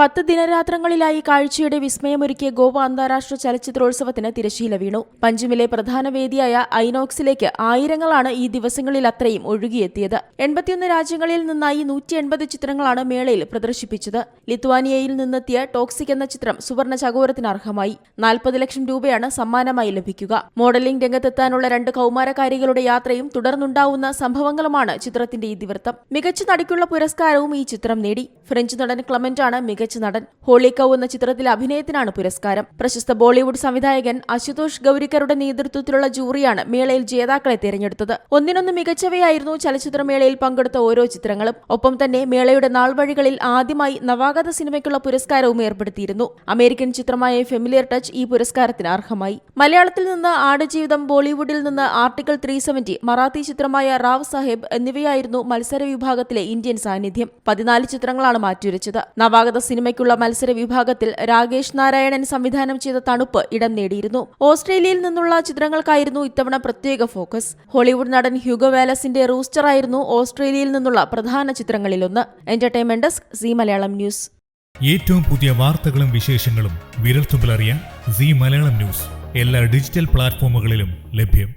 പത്ത് ദിനരാത്രങ്ങളിലായി കാഴ്ചയുടെ വിസ്മയമൊരുക്കിയ ഗോവ അന്താരാഷ്ട്ര ചലച്ചിത്രോത്സവത്തിന് തിരശീല വീണു. പഞ്ചിമിലെ പ്രധാന വേദിയായ ഐനോക്സിലേക്ക് ആയിരങ്ങളാണ് ഈ ദിവസങ്ങളിൽ അത്രയും ഒഴുകിയെത്തിയത്. എൺപത്തിയൊന്ന് രാജ്യങ്ങളിൽ നിന്നായി നൂറ്റി എൺപത് ചിത്രങ്ങളാണ് മേളയിൽ പ്രദർശിപ്പിച്ചത്. ലിത്വാനിയയിൽ നിന്നെത്തിയ ടോക്സിക് എന്ന ചിത്രം സുവർണ ചകോരത്തിന് അർഹമായി. നാൽപ്പത് ലക്ഷം രൂപയാണ് സമ്മാനമായി ലഭിക്കുക. മോഡലിംഗ് രംഗത്തെത്താനുള്ള രണ്ട് കൌമാരക്കാരികളുടെ യാത്രയും തുടർന്നുണ്ടാവുന്ന സംഭവങ്ങളുമാണ് ചിത്രത്തിന്റെ ഇതിവൃത്തം. മികച്ച നടിക്കുള്ള പുരസ്കാരവും ഈ ചിത്രം നേടി. ഫ്രഞ്ച് നടൻ ക്ലമന്റാണ് ആണ് മികച്ച നടൻ ഹോളി കൌ എന്ന ചിത്രത്തിലെ അഭിനയത്തിനാണ് പുരസ്കാരം. പ്രശസ്ത ബോളിവുഡ് സംവിധായകൻ അശുതോഷ് ഗൌരിക്കറുടെ നേതൃത്വത്തിലുള്ള ജൂറിയാണ് മേളയിൽ ജേതാക്കളെ തിരഞ്ഞെടുത്തത്. ഒന്നിനൊന്ന് മികച്ചവയായിരുന്നു ചലച്ചിത്രമേളയിൽ പങ്കെടുത്ത ഓരോ ചിത്രങ്ങളും. ഒപ്പം തന്നെ മേളയുടെ നാൾവഴികളിൽ ആദ്യമായി നവാഗത സിനിമയ്ക്കുള്ള പുരസ്കാരവും ഏർപ്പെടുത്തിയിരുന്നു. അമേരിക്കൻ ചിത്രമായ ഫെമിലിയർ ടച്ച് ഈ പുരസ്കാരത്തിന് അർഹമായി. മലയാളത്തിൽ നിന്ന് ആടുജീവിതം ബോളിവുഡിൽ നിന്ന് ആർട്ടിക്കിൾ ത്രീ സെവന്റി മറാത്തി ചിത്രമായ റാവ് സാഹേബ് എന്നിവയായിരുന്നു മത്സര വിഭാഗത്തിലെ ഇന്ത്യൻ സാന്നിധ്യം. പതിനാല് ചിത്രങ്ങളാണ് മാറ്റിവരച്ചത് നവാഗത സിനിമയ്ക്കുള്ള മത്സര വിഭാഗത്തിൽ രാകേഷ് നാരായണൻ സംവിധാനം ചെയ്ത തണുപ്പ് ഇടം നേടിയിരുന്നു. ഓസ്ട്രേലിയയിൽ നിന്നുള്ള ചിത്രങ്ങൾക്കായിരുന്നു ഇത്തവണ പ്രത്യേക ഫോക്കസ്. ഹോളിവുഡ് നടൻ ഹ്യൂഗോ വാലസിന്റെ റൂസ്റ്റർ ആയിരുന്നു ഓസ്ട്രേലിയയിൽ നിന്നുള്ള പ്രധാന ചിത്രങ്ങളിലൊന്ന്. Entertainment desk Zee Malayalam news. ഏറ്റവും പുതിയ വാർത്തകളും വിശേഷങ്ങളും വിരൽത്തുമ്പിലറിയാൻ സി മലയാളം ന്യൂസ്. എല്ലാ ഡിജിറ്റൽ പ്ലാറ്റ്ഫോമുകളിലും ലഭ്യം.